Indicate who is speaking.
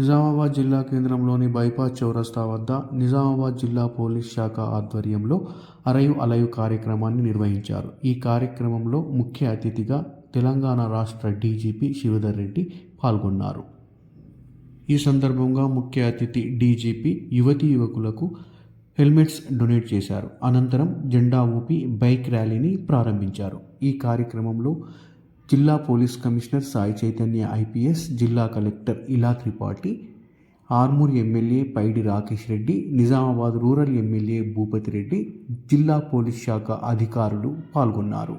Speaker 1: నిజామాబాద్ జిల్లా కేంద్రంలోని బైపాస్ చౌరస్తా వద్ద నిజామాబాద్ జిల్లా పోలీస్ శాఖ ఆధ్వర్యంలో అరయు అలయు కార్యక్రమాన్ని నిర్వహించారు. ఈ కార్యక్రమంలో ముఖ్య అతిథిగా తెలంగాణ రాష్ట్ర డీజీపీ శివధర్ రెడ్డి పాల్గొన్నారు. ఈ సందర్భంగా ముఖ్య అతిథి డీజీపీ యువతీ యువకులకు హెల్మెట్స్ డొనేట్ చేశారు. అనంతరం జెండా ఊపి బైక్ ర్యాలీని ప్రారంభించారు. ఈ కార్యక్రమంలో జిల్లా police commissioner Sai Chaitanya IPS జిల్లా collector Ila Tripathi Armoor MLA Paidi Rakesh Reddy Nizamabad rural MLA Bhupathi Reddy జిల్లా పోలీస్ శాఖ అధికారులు పాల్గొన్నారు.